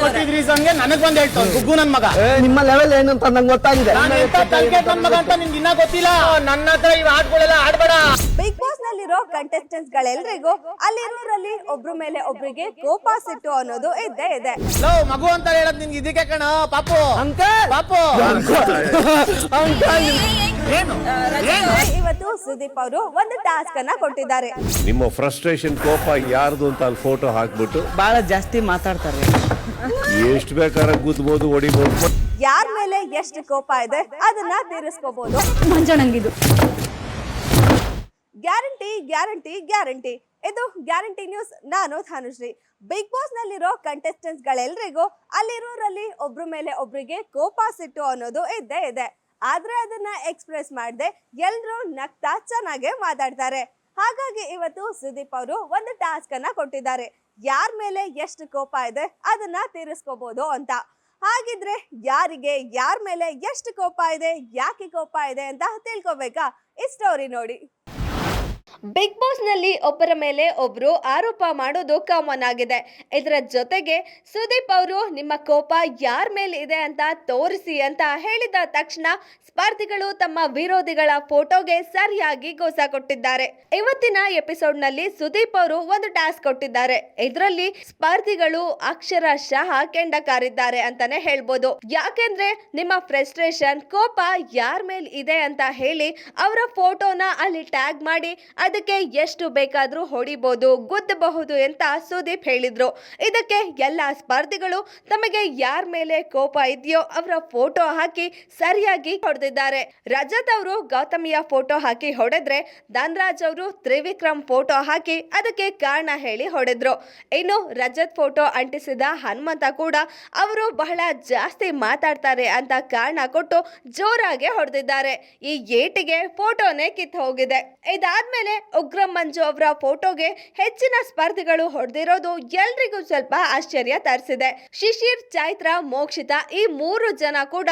ಕೊಟ್ಟಿದ್ ರೀಸನ್ಗೆ ನನಗ್ ಬಂದ್ ಹೇಳ್ತಾವ್ ಗುಗ್ಗು ನನ್ ಮಗ. ನಿಮ್ಮ ಲೆವೆಲ್ ಏನು ಅಂತ ನಂಗೆ ಗೊತ್ತಾಗಿದೆ. ನಾನು ಎಂತ ತಲ್ಕೆಟ್ ನನ್ ಮಗ ಅಂತ ನಿನ್ಗೆ ಇನ್ನ ಗೊತ್ತಿಲ್ಲ. ನನ್ನ ಹತ್ರ ಇವ್ ಆಡ್ಗಳೆಲ್ಲ ಆಡ್ಬೇಡ ಬಿಗ್ ಬಾಸ್ ನಲ್ಲಿರೋ ಕಂಟೆಸ್ಟೆಂಟ್ಸ್ ಗಳೆಲ್ರಿಗೂ ಅಲ್ಲಿರೋರಲ್ಲಿ ಒಬ್ರು ಮೇಲೆ ಒಬ್ರಿಗೆ ಕೋಪ ಸಿಟ್ಟು ಅನ್ನೋದು ಇದ್ದೇ ಇದೆ. ಲೋ ಮಗು ಅಂತ ಹೇಳದ್ ನಿನ್ಗೆ ಇದಕ್ಕೆ ಕಣ ಪಾಪು. ಅಂಕಲ್? ಪಾಪು. ಅಂಕಲ್. ಏನು? ಸುದೀಪ್ ಅವರು ಒಂದು ಟಾಸ್ಕ್ ಅನ್ನ ಕೊಟ್ಟಿದ್ದಾರೆ. ನಿಮ್ಮ ಫ್ರಸ್ಟ್ರೇಷನ್ ಕೋಪ ಯಾರ್ದು ಅಂತ ಅಲ್ಲಿ ಫೋಟೋ ಹಾಕ್ಬಿಟ್ಟು ಬಹಳ ಜಾಸ್ತಿ ಮಾತಾಡ್ತಾರೆ. ಎಷ್ಟು ಬೇಕಾದ್ರೆ ಗುದ್ಬೋದು ಹೊಡಿಬೋದು. ಯಾರ ಮೇಲೆ ಎಷ್ಟು ಕೋಪ ಇದೆ ಅದನ್ನ ತೀರಿಸ್ಕೋಬಹುದು ಮಂಜಣ್ಣಂಗಿದು. Guarantee guarantee guarantee. ಇದು ಗ್ಯಾರಂಟಿ ನ್ಯೂಸ್. ನಾನು ಧನುಶ್ರೀ. ಬಿಗ್ ಬಾಸ್ ನಲ್ಲಿರೋ ಕಂಟೆಸ್ಟೆಂಟ್ಸ್ ಗಳೆಲ್ಲರಿಗೂ ಅಲ್ಲಿರೋರಲ್ಲಿ ಒಬ್ರ ಮೇಲೆ ಒಬ್ರಿಗೆ ಕೋಪ ಸಿಟ್ಟು ಅನ್ನೋದು ಇದ್ದೇ ಇದೆ. ಆದ್ರೆ ಅದನ್ನ ಎಕ್ಸ್ಪ್ರೆಸ್ ಮಾಡದೆ ಎಲ್ಲರೂ ನಗ್ತಾ ಚೆನ್ನಾಗೆ ಮಾತಾಡ್ತಾರೆ. ಹಾಗಾಗಿ ಇವತ್ತು ಸುದೀಪ್ ಅವರು ಒಂದು ಟಾಸ್ಕ್ ಅನ್ನ ಕೊಟ್ಟಿದ್ದಾರೆ. ಯಾರ ಮೇಲೆ ಎಷ್ಟು ಕೋಪ ಇದೆ ಅದನ್ನ ತೀರಿಸ್ಕೋಬಹುದು ಅಂತ. ಹಾಗಿದ್ರೆ ಯಾರಿಗೆ ಯಾರ ಮೇಲೆ ಎಷ್ಟು ಕೋಪ ಇದೆ, ಯಾಕೆ ಕೋಪ ಇದೆ ಅಂತ ತಿಳ್ಕೊಬೇಕಾ? ಈ ಸ್ಟೋರಿ ನೋಡಿ. ಬಿಗ್ ಬಾಸ್ನಲ್ಲಿ ಒಬ್ಬರ ಮೇಲೆ ಒಬ್ರು ಆರೋಪ ಮಾಡೋದು ಕಾಮನ್ ಆಗಿದೆ. ಇದರ ಜೊತೆಗೆ ಸುದೀಪ್ ಅವರು, ನಿಮ್ಮ ಕೋಪ ಯಾರ ಮೇಲೆ ಇದೆ ಅಂತ ತೋರಿಸಿ ಅಂತ ಹೇಳಿದ ತಕ್ಷಣ ಸ್ಪರ್ಧಿಗಳು ತಮ್ಮ ವಿರೋಧಿಗಳ ಫೋಟೋಗೆ ಸರಿಯಾಗಿ ಗೋಸ ಕೊಟ್ಟಿದ್ದಾರೆ. ಇವತ್ತಿನ ಎಪಿಸೋಡ್ನಲ್ಲಿ ಸುದೀಪ್ ಅವರು ಒಂದು ಟಾಸ್ಕ್ ಕೊಟ್ಟಿದ್ದಾರೆ. ಇದರಲ್ಲಿ ಸ್ಪರ್ಧಿಗಳು ಅಕ್ಷರಶಃ ಕೆಂಡ ಕಾರಿದ್ದಾರೆ ಅಂತಾನೆ ಹೇಳ್ಬೋದು. ಯಾಕೆಂದ್ರೆ ನಿಮ್ಮ ಫ್ರಸ್ಟ್ರೇಷನ್, ಕೋಪ ಯಾರ ಮೇಲೆ ಇದೆ ಅಂತ ಹೇಳಿ ಅವರ ಫೋಟೋನ ಅಲ್ಲಿ ಟ್ಯಾಗ್ ಮಾಡಿ ಅದಕ್ಕೆ ಎಷ್ಟು ಬೇಕಾದರೂ ಹೊಡಿಬಹುದು ಗುದ್ದಬಹುದು ಅಂತ ಸುದೀಪ್ ಹೇಳಿದ್ರು. ಇದಕ್ಕೆ ಎಲ್ಲ ಸ್ಪರ್ಧಿಗಳು ತಮಗೆ ಯಾರ ಮೇಲೆ ಕೋಪ ಇದೆಯೋ ಅವರ ಫೋಟೋ ಹಾಕಿ ಸರಿಯಾಗಿ ಹೊಡೆದಿದ್ದಾರೆ. ರಜತ್ ಅವರು ಗೌತಮಿಯ ಫೋಟೋ ಹಾಕಿ ಹೊಡೆದ್ರೆ ಧನ್ರಾಜ್ ಅವರು ತ್ರಿವಿಕ್ರಮ್ ಫೋಟೋ ಹಾಕಿ ಅದಕ್ಕೆ ಕಾರಣ ಹೇಳಿ ಹೊಡೆದ್ರು. ಇನ್ನು ರಜತ್ ಫೋಟೋ ಅಂಟಿಸಿದ ಹನುಮಂತ ಕೂಡ ಅವರು ಬಹಳ ಜಾಸ್ತಿ ಮಾತಾಡ್ತಾರೆ ಅಂತ ಕಾರಣ ಕೊಟ್ಟು ಜೋರಾಗಿ ಹೊಡೆದಿದ್ದಾರೆ. ಈ ಏಟಿಗೆ ಫೋಟೋನೇ ಕಿತ್ತು ಹೋಗಿದೆ. ಇದಾದ್ಮೇಲೆ ಉಗ್ರಂ ಮಂಜು ಅವರ ಫೋಟೋಗೆ ಹೆಚ್ಚಿನ ಸ್ಪರ್ಧಿಗಳು ಹೊಡೆದಿರೋದು ಎಲ್ರಿಗೂ ಸ್ವಲ್ಪ ಆಶ್ಚರ್ಯ ತರಿಸಿದೆ. ಶಿಶಿರ್ ಚೈತ್ರ, ಮೋಕ್ಷಿತ ಈ ಮೂರು ಜನ ಕೂಡ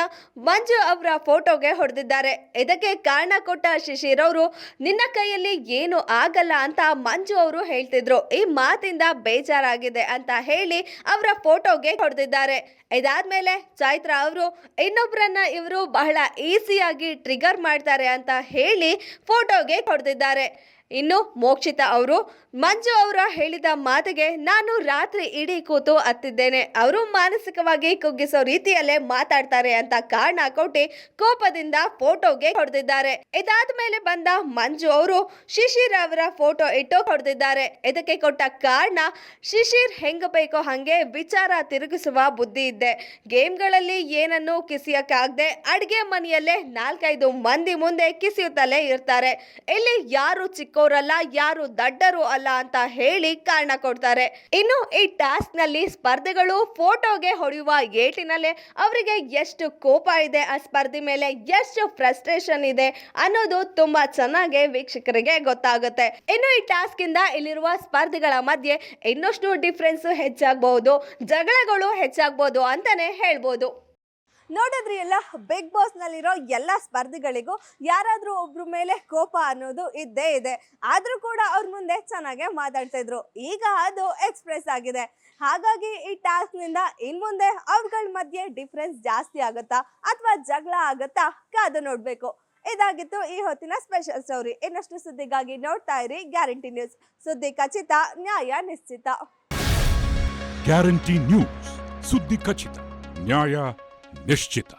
ಮಂಜು ಅವರ ಫೋಟೋಗೆ ಹೊಡೆದಿದ್ದಾರೆ. ಇದಕ್ಕೆ ಕಾರಣ ಕೊಟ್ಟ ಶಿಶಿರ್ ಅವರು, ನಿನ್ನ ಕೈಯಲ್ಲಿ ಏನು ಆಗಲ್ಲ ಅಂತ ಮಂಜು ಅವರು ಹೇಳ್ತಿದ್ರು. ಈ ಮಾತಿಂದ ಬೇಜಾರಾಗಿದೆ ಅಂತ ಹೇಳಿ ಅವರ ಫೋಟೋಗೆ ಹೊಡೆದಿದ್ದಾರೆ. ಇದಾದ್ಮೇಲೆ ಚೈತ್ರ ಅವರು ಇನ್ನೊಬ್ಬರನ್ನ ಇವರು ಬಹಳ ಈಸಿಯಾಗಿ ಟ್ರಿಗರ್ ಮಾಡ್ತಾರೆ ಅಂತ ಹೇಳಿ ಫೋಟೋಗೆ ಹೊಡೆದಿದ್ದಾರೆ. ಇನ್ನು ಮೋಕ್ಷಿತಾ ಅವರು, ಮಂಜು ಅವರ ಹೇಳಿದ ಮಾತಿಗೆ ನಾನು ರಾತ್ರಿ ಇಡೀ ಕೂತು ಅತ್ತಿದ್ದೇನೆ. ಅವರು ಮಾನಸಿಕವಾಗಿ ಕುಗ್ಗಿಸೋ ರೀತಿಯಲ್ಲೇ ಮಾತಾಡ್ತಾರೆ ಅಂತ ಕಾರಣ ಕೊಟ್ಟಿ ಕೋಪದಿಂದ ಫೋಟೋಗೆ ಹೊಡೆದಿದ್ದಾರೆ. ಇದಾದ ಮೇಲೆ ಬಂದ ಮಂಜು ಅವರು ಶಿಶಿರ್ ಅವರ ಫೋಟೋ ಇಟ್ಟು ಹೊಡೆದಿದ್ದಾರೆ. ಇದಕ್ಕೆ ಕೊಟ್ಟ ಕಾರಣ, ಶಿಶಿರ್ ಹೆಂಗ ಬೇಕೋ ಹಂಗೆ ವಿಚಾರ ತಿರುಗಿಸುವ ಬುದ್ಧಿ ಇದ್ದೆ ಗೇಮ್ಗಳಲ್ಲಿ ಏನನ್ನು ಕಿಸಿಯಕ್ಕಾಗದೆ ಅಡಿಗೆ ಮನೆಯಲ್ಲೇ ನಾಲ್ಕೈದು ಮಂದಿ ಮುಂದೆ ಕಿಸಿಯುತ್ತಲೇ ಇರ್ತಾರೆ. ಇಲ್ಲಿ ಯಾರು ಚಿಕ್ಕವರಲ್ಲ ಯಾರು ದಡ್ಡರು ಅಲ್ಲ ಅಂತ ಹೇಳಿ ಕಾರಣ ಕೊಡ್ತಾರೆ. ಇನ್ನು ಈ ಟಾಸ್ಕ್ನಲ್ಲಿ ಸ್ಪರ್ಧಿಗಳು ಫೋಟೋಗೆ ಹೊಡೆಯುವ ಏಟಿನಲ್ಲೇ ಅವರಿಗೆ ಎಷ್ಟು ಕೋಪ ಇದೆ, ಆ ಸ್ಪರ್ಧಿ ಮೇಲೆ ಎಷ್ಟು ಫ್ರಸ್ಟ್ರೇಷನ್ ಇದೆ ಅನ್ನೋದು ತುಂಬಾ ಚೆನ್ನಾಗಿ ವೀಕ್ಷಕರಿಗೆ ಗೊತ್ತಾಗುತ್ತೆ. ಇನ್ನು ಈ ಟಾಸ್ಕ್ ಇಂದ ಇಲ್ಲಿರುವ ಸ್ಪರ್ಧಿಗಳ ಮಧ್ಯೆ ಇನ್ನಷ್ಟು ಡಿಫ್ರೆನ್ಸ್ ಹೆಚ್ಚಾಗಬಹುದು ಜಗಳಗಳು ಹೆಚ್ಚಾಗಬಹುದು ಅಂತಾನೆ ಹೇಳ್ಬೋದು. ನೋಡಿದ್ರಿ ಎಲ್ಲ ಬಿಗ್ ಬಾಸ್ ನಲ್ಲಿರೋ ಎಲ್ಲ ಸ್ಪರ್ಧಿಗಳಿಗೂ ಯಾರಾದ್ರೂ ಒಬ್ರ ಮೇಲೆ ಕೋಪ ಅನ್ನೋದು ಇದ್ದೇ ಇದೆ. ಆದ್ರೂ ಕೂಡ ಅವ್ರ ಮುಂದೆ ಚೆನ್ನಾಗೆ ಮಾತಾಡ್ತಾ ಇದ್ರು. ಈಗ ಅದು ಎಕ್ಸ್ಪ್ರೆಸ್ ಆಗಿದೆ. ಹಾಗಾಗಿ ಈ ಟಾಸ್ಕ್ನಿಂದ ಇನ್ ಮುಂದೆ ಅವ್ರಗಳ ಮಧ್ಯೆ ಡಿಫ್ರೆನ್ಸ್ ಜಾಸ್ತಿ ಆಗುತ್ತಾ ಅಥವಾ ಜಗಳ ಆಗುತ್ತಾ ಕಾದು ನೋಡ್ಬೇಕು. ಇದಾಗಿತ್ತು ಈ ಹೊತ್ತಿನ ಸ್ಪೆಷಲ್ ಸ್ಟೋರಿ ಇನ್ನಷ್ಟು ಸುದ್ದಿಗಾಗಿ ನೋಡ್ತಾ ಇರಿ ಗ್ಯಾರಂಟಿ ನ್ಯೂಸ್ ಸುದ್ದಿ ಖಚಿತ, ನ್ಯಾಯ ನಿಶ್ಚಿತ. ಗ್ಯಾರಂಟಿ ನ್ಯೂಸ್ ಸುದ್ದಿ ಖಚಿತ, ನ್ಯಾಯ ನಿಶ್ಚಿತ